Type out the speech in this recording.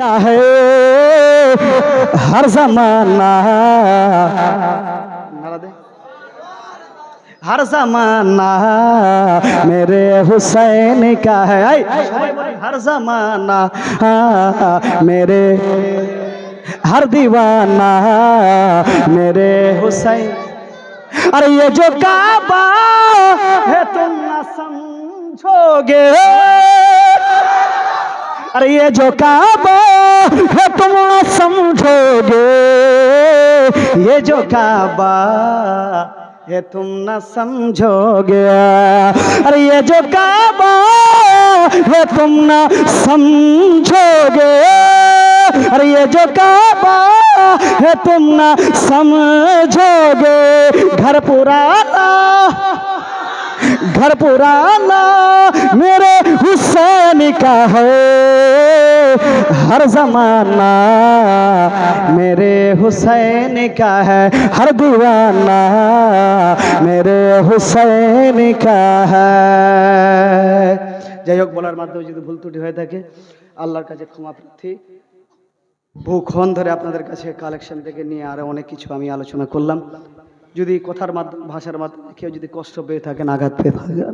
का है। हर जमाना। हर जमाना। मेरे हुसैन का है। हर जमाना। मेरे हर दीवाना। मेरे हुसैन। अरे ये जो काबा है, तुम ना समझोगे। अरे ये जो काबा है तुम ना समझोगे ये जो काबा है तुम न समझोगे अरे ये जो काबा है तुम न समझोगे अरे ये जो काबा है तुम न समझोगे घर पुराना घर पुराना, मेरे हुसैन का है। हर जमाना मेरे हुसैन का है हर दीवाना मेरे हुसैन का है যাই হোক বলার মাধ্যমে যদি ভুল ত্রুটি হয়ে থাকে আল্লাহর কাছে ক্ষমা প্রার্থী বহুক্ষণ ধরে আপনাদের কাছে কালেকশন থেকে নিয়ে আরো অনেক কিছু আমি আলোচনা করলাম যদি কথার মাধ্যমে ভাষার মাধ্যমে কেউ যদি কষ্ট পেয়ে থাকেন আঘাত পেয়ে থাকেন